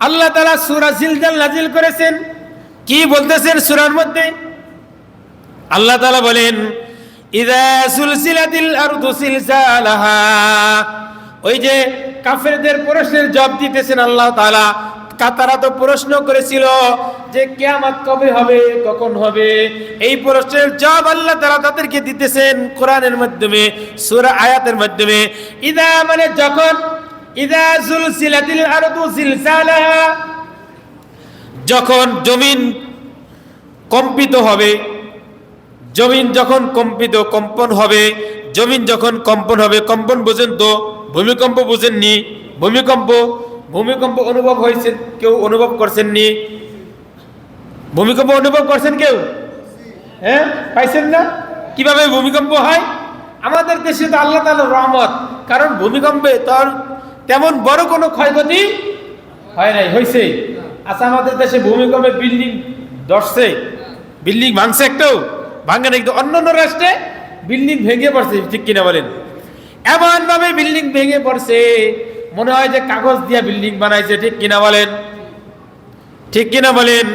আল্লাহ তালা সুরা জিলজাল নাজিল করেছেন। কি বলতেছেন সুরার মধ্যে? আল্লাহ তালা বলেন ওই যে কাফেরদের প্রশ্নের জবাব দিতেছেন আল্লাহ তাআলা। কা- তারা তো প্রশ্ন করেছিল যে কিয়ামত কবে হবে, কখন হবে? এই প্রশ্নের জবাব আল্লাহ তাআলা তাদেরকে দিতেছেন কোরআনের মাধ্যমে, সুরা আয়াতের মাধ্যমে। ইদা মানে যখন যখন জমিন কম্পিত হবে, জমিন যখন কম্পিত, কম্পন হবে, জমিন যখন কম্পন হবে, কম্পন বুঝেন তো, ভূমিকম্প বুঝেননি, ভূমিকম্প ভূমিকম্প অনুভব হয়েছে, কেউ অনুভব করছেননি। ভূমিকম্প অনুভব করছেন কেউ? হ্যাঁ? পাইছেন না? কীভাবে ভূমিকম্প হয়? আমাদের দেশে তো আল্লাহ তাআলার রহমত, কারণ ভূমিকম্পে তোর তেমন বড় কোনো ক্ষয়ক্ষতি হয় নাই হয়েছে আচ্ছা আমাদের দেশে ভূমিকম্পে বিল্ডিং ধরছে, বিল্ডিং ভাঙছে একটাও ভাঙে না কিন্তু অন্য অন্য রাষ্ট্রে বিল্ডিং ভেঙে পড়ছে, ঠিক কিনা বলেন? এমন ভাবে বিল্ডিং ভেঙে পড়ছে, মনে হয় যে কাগজ দিয়া বিল্ডিং বানাইছে, ঠিক কিনা বলেন? ঠিক কিনা বলেন?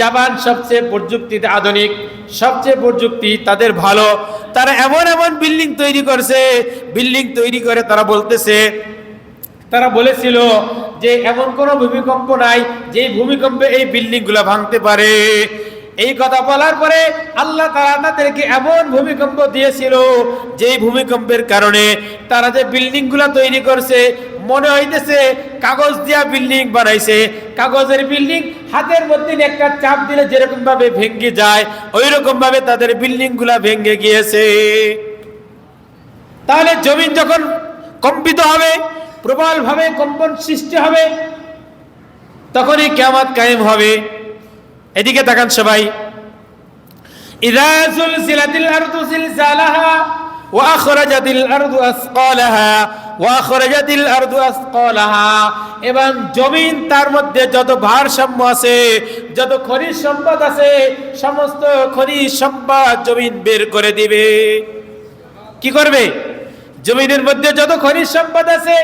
জাপান সবচেয়ে প্রযুক্তিতে আধুনিক, সবচেয়ে প্রযুক্তি তাদের ভালো, তারা এমন এমন বিল্ডিং তৈরি করছে, বিল্ডিং তৈরি করে তারা বলতেছে তারা বলেছিল যে এমন কোনো ভূমিকম্প নাই যে ভূমিকম্পে এই বিল্ডিং বিল্ডিংগুলো ভাঙতে পারে। এই কথা বলার পরে আল্লাহ তারা তাদেরকে এমন ভূমিকম্প দিয়েছিল, যেই ভূমিকম্পের কারণে তারা যে বিল্ডিংগুলো তৈরি করছে, মনে হইতেছে কাগজ দিয়া বিল্ডিং বানাইছে। কাগজের বিল্ডিং হাতের মধ্যে একটা চাপ দিলে যেরকম ভাবে ভেঙ্গে যায় ওই রকম ভাবে তাদের বিল্ডিংগুলা ভেঙে গিয়েছে। তাহলে জমিন যখন কম্পিত হবে প্রবল ভাবে কম্পন সৃষ্টি হবে, তখনই কেয়ামত কায়েম হবে। এদিকে তাকান সবাই। ইদা সুলসিলাতিল আরদু সিলসালাহা ওয়া আখরাজাতিল আরদু আসকালাহা ওয়া আখরাজাতিল আরদু আসকালাহা। এবং জমিন তার মধ্যে যত ভারসাম্য আছে, যত খনিজ সম্পদ আছে, সমস্ত খনিজ সম্পদ জমিন বের করে দিবে। কি করবে? জমিনের মধ্যে যত খনিজ সম্পদ আছে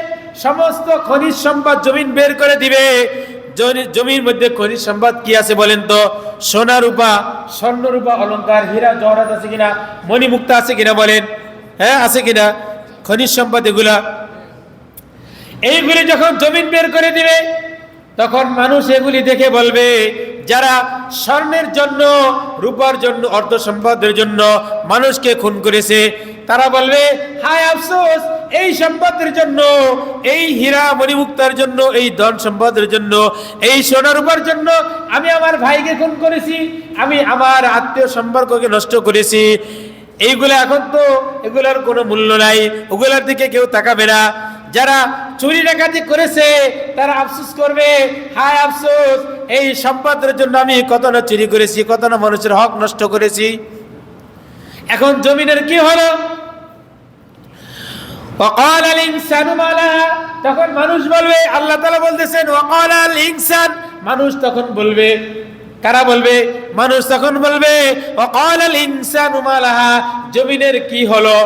সমস্ত খনিজ সম্পদ জমিন বের করে দিবে। জমির মধ্যে খনিজ সম্পদ কি আছে বলেন তো? সোনা রূপা, স্বর্ণ রূপা অলংকার হীরা, জহরাত আছে কিনা? মণিমুক্তা আছে কিনা বলেন? হ্যাঁ আছে কিনা? খনিজ সম্পদ এগুলা। এইগুলি যখন জমিন বের করে দিবে, তখন মানুষ এগুলি দেখে বলবে, যারা স্বর্ণের জন্য, রূপার জন্য অর্থ সম্পদের জন্য মানুষকে খুন করেছে, তারা বলবে, হায় আফসোস এই সম্পদের জন্য, এই হীরা মণিমুক্তার জন্য, এই ধন সম্পদের জন্য, এই সোনা রূপার জন্য আমি আমার ভাইকে খুন করেছি, আমি আমার আত্মীয় সম্পর্ককে নষ্ট করেছি। এইগুলো এখন তো এগুলোর কোনো মূল্য নাই, ওগুলোর দিকে কেউ তাকাবে না। যারা চুরি ডাকাতি করেছে, তারা আফসোস করবে, হায় আফসোস, এই সম্পদের জন্য আমি কত না চুরি করেছি, কত না মানুষের হক নষ্ট করেছি। এখন জমিনের কি হলো? অকাল আল ইনসানু মালা তখন মানুষ বলবে, আল্লাহ তাআলা বলতেছেন অকাল আল ইনসান মানুষ তখন বলবে, কারা বলবে? মানুষ তখন বলবে অকাল আল ইনসানু মালাহা জমিনের কি হলো?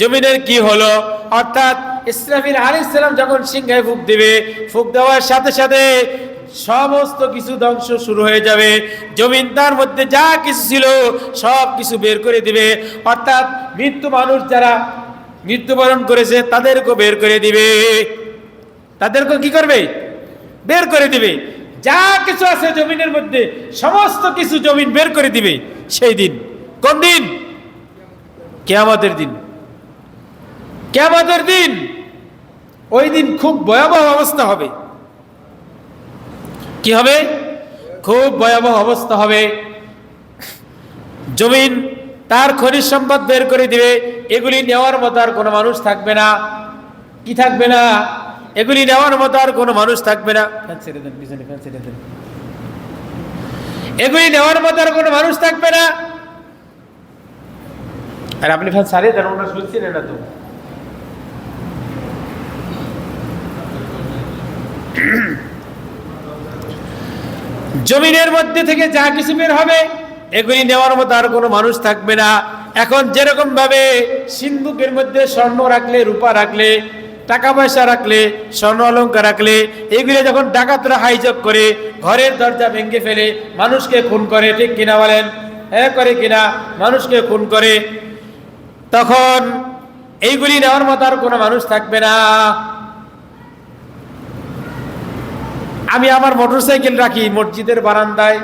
জমিনের কি হলো? অর্থাৎ ইসরাফিল আলাইহিসসালাম যখন সিংহায় ফুক দিবে, ফুক দেওয়ার সাথে সাথে সমস্ত কিছু ধ্বংস শুরু হয়ে যাবে। জমিন তার মধ্যে যা কিছু ছিল, সব কিছু বের করে দিবে। অর্থাৎ মৃত্যু মানুষ যারা মৃত্যুবরণ করেছে, তাদেরকেও বের করে দিবে। তাদেরকে কি করবে? বের করে দিবে। যা কিছু আছে জমিনের মধ্যে, সমস্ত কিছু জমিন বের করে দিবে। সেই দিন, কোন দিন? কেয়ামতের দিন। কেয়ামতের দিন, ওই দিন খুব ভয়াবহ অবস্থা হবে। কি হবে? খুব ভয়াবহ অবস্থা হবে। জমিন তার খনিজ সম্পদ বের করে দিবে। এগুলি নেওয়ার মতো আর কোনো মানুষ থাকবে না। কি থাকবে না? এগুলি নেওয়ার মতো আর কোনো মানুষ থাকবে না। ছেড়ে দেন, পিছনে ছেড়ে দেন। এগুলি নেওয়ার মতো আর কোনো মানুষ থাকবে না। আর আপনি ফ্যান সারিয়ে দেন, ওটা শুনছিলেন না তো? জমিনের মধ্যে থেকে যা কিছু বের হবে, এগুলি নেওয়ার মতো আর কোনো মানুষ থাকবে না। এখন যেরকম ভাবে সিন্ধুকের মধ্যে স্বর্ণ রাখলে, রূপা রাখলে, টাকা পয়সা রাখলে, স্বর্ণ অলঙ্কার রাখলে, এগুলো যখন ডাকাতরা হাইজক করে, ঘরের দরজা ভেঙে ফেলে, মানুষকে খুন করে, ঠিক কিনা বলেন? হ্যাঁ করে কিনা? মানুষকে খুন করে। তখন এইগুলি নেওয়ার মতো আর কোনো মানুষ থাকবে না। আমি আমার মোটরসাইকেল রাখি, মসজিদের বারান্দায়।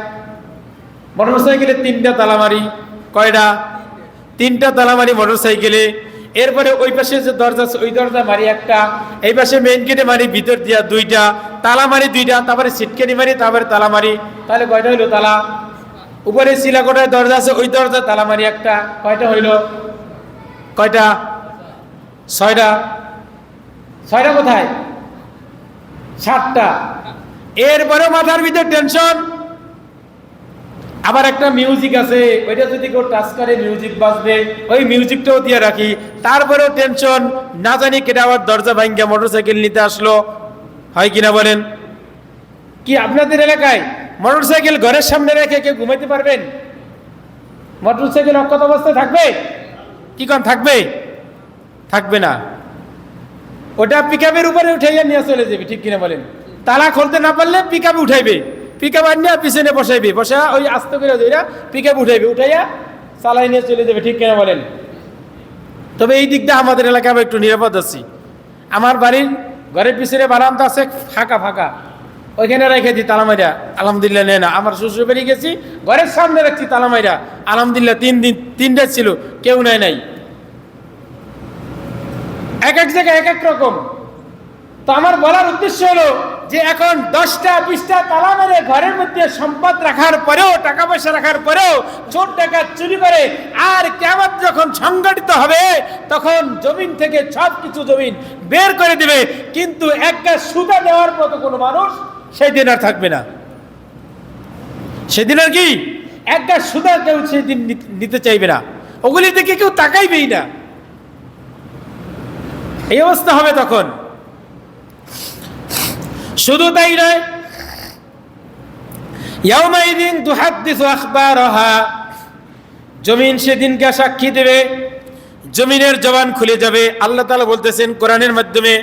মোটরসাইকেলে তিনটা তালা মারি, কয়টা? তিনটা তালা মারি মোটরসাইকেলে। এরপরে ওই পাশে যে দরজা ওই দরজা মারি একটা। এই পাশে মেইন গেটে মারি, ভিতর দিয়া দুইটা। তালা মারি দুইটা, তারপরে সিটকেনি মারি, তারপরে তালা মারি। তাহলে কয়টা হইল তালা? উপরে শিলাকোটায় দরজা আছে, ওই দরজা, তালা মারি একটা। কয়টা হইল? কয়টা? ছয়টা। ছয়টা কোথায়? সাতটা। এরপরে মাথার ভিতর টেনশন আবার একটা মিউজিক আছে, ওইটা যদি কেউ টাচ করে মিউজিক বাজবে, ওই মিউজিকটাও দিয়ে রাখি। তারপরেও টেনশন না জানি কেটে আবার দরজা ভাঙ্গা মোটরসাইকেল নিতে আসলো। হয় কিনা বলেন? কি আপনাদের এলাকায় মোটরসাইকেল ঘরের সামনে রেখে কেউ ঘুমাইতে পারবেন? মোটরসাইকেল অক্ষত অবস্থায় থাকবে? কি কন থাকবে? থাকবে না। ওটা পিকআপের উপরে উঠাইয়া নিয়ে চলে যাবে, ঠিক কিনা বলেন? তালা খুলতে না পারলে পিকআপ উঠাইবে। পিকআপ আনিয়া পিছনে বসাইবি, বসা ওই আস্ত করে ধইরা পিকআপ উঠাইবে, উঠাইয়া চালাই নিয়ে চলে যাবে, ঠিক কিনা বলেন? তবে এই দিকটা আমাদের এলাকায় একটু নিরাপদ আছি। আমার বাড়ির ঘরের পিছনে বারান্দা আছে ফাঁকা ফাঁকা। ওইখানে রেখে দিই তালামাইরা আলহামদুলিল্লাহ নেয় না আমার শ্বশুর বাড়ি গেছি, ঘরের সামনে রাখছি তালামাইরা আলহামদুলিল্লাহ তিন দিন তিনটা ছিল, কেউ নেয় নাই। এক এক জায়গায় এক এক রকম। তো আমার বলার উদ্দেশ্য হলো যে এখন দশটা বিশটা তালা মেরে ঘরের মধ্যে সম্পদ রাখার পরেও, টাকা পয়সা রাখার পরেও চোর টাকা চুরি করে আর কেমন যখন সংগঠিত হবে, তখন জমিন থেকে সব কিছু জমিন বের করে দিবে। কিন্তু একটা সুতা দেওয়ার মতো কোনো মানুষ সেদিন আর থাকবে না। সেদিন আর কি? একটা সুতা কেউ সেদিন নিতে চাইবে না। ওগুলি দেখে কেউ তাকাইবেই না। এই অবস্থা হবে তখন। শুধু তাই নয় আখবারহা, জমিন সেদিনকে সাক্ষী দেবে, জমিনের জবান খুলে যাবে। আল্লাহ তাআলা বলতেছেন কোরআনের মাধ্যমে,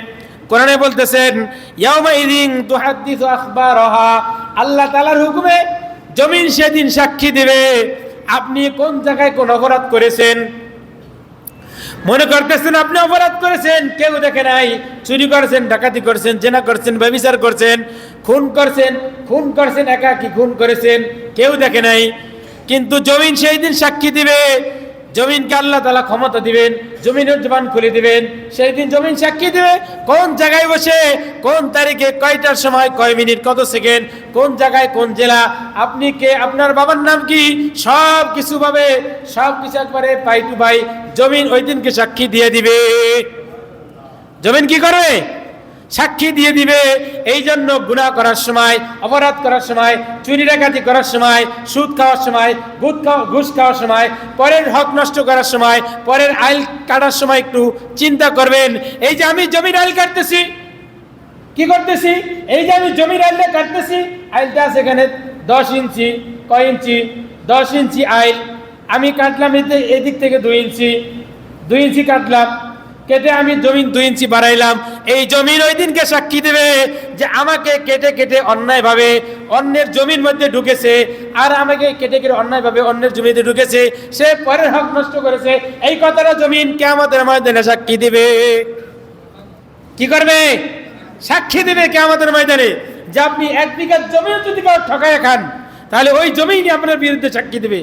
কোরআনে বলতেছেন আখবারহা, আল্লাহ তাআলার হুকুমে জমিন সেদিন সাক্ষী দেবে। আপনি কোন জায়গায় কোন অপরাধ করেছেন? মনে করতেছেন আপনি অপরাধ করেছেন, কেউ দেখে নাই, চুরি করেছেন, ডাকাতি করেছেন, জেনা করছেন, ব্যবিচার করছেন, খুন করছেন খুন করছেন একা কি খুন করেছেন, কেউ দেখে নাই। কিন্তু জমিন সেই দিন সাক্ষী দিবে, জমিনকে আল্লাহ তালা ক্ষমতা দিবেন, জমিনের জবান খুলে দিবেন, সেই দিন জমিন সাক্ষী দিবে, কোন জায়গায় বসে, কোন তারিখে, কয়টার সময়, কয় মিনিট, কত সেকেন্ড কোন জায়গায় কোন জেলা, আপনি কে, আপনার বাবার নাম কি? সব কিছু ভাবে, সব কিছু একবারে পাই টু পাই জমিন ওই দিনকে সাক্ষী দিয়ে দিবে। জমিন কি করবে? সাক্ষী দিয়ে দিবে। এই জন্য গুণা করার সময়, অপরাধ করার সময়, চুরি ডাকাতি করার সময়, সুদ খাওয়ার সময় গুদ ঘুষ খাওয়ার সময়, পরের হক নষ্ট করার সময়, পরের আইল কাটার সময় একটু চিন্তা করবেন। এই যে আমি জমির আইল কাটতেছি কি করতেছি? এই যে আমি জমির আইলটা কাটতেছি, আইলটা আছে এখানে দশ ইঞ্চি, কয় ইঞ্চি? দশ ইঞ্চি আইল। আমি কাটলাম এতে, এদিক থেকে দুই ইঞ্চি। দুই ইঞ্চি কাটলাম। কেটে আমি জমিন দুই ইঞ্চি বাড়াইলাম। এই জমিন ওই দিনকে সাক্ষী দেবে যে আমাকে কেটে কেটে অন্যায়ভাবে অন্যের জমির মধ্যে ঢুকেছে আর আমাকে কেটে কেটে অন্যায়ভাবে অন্যের জমিতে ঢুকেছে। সে পরের হক নষ্ট করেছে। এই কথাটা জমিন কে আমাদের ময়দানে সাক্ষী দিবে। কি করবে? সাক্ষী দেবে কে আমাদের ময়দানে যে আপনি এক বিঘা জমিও যদি কারও ঠকায় খান, তাহলে ওই জমিই আপনার বিরুদ্ধে সাক্ষী দেবে।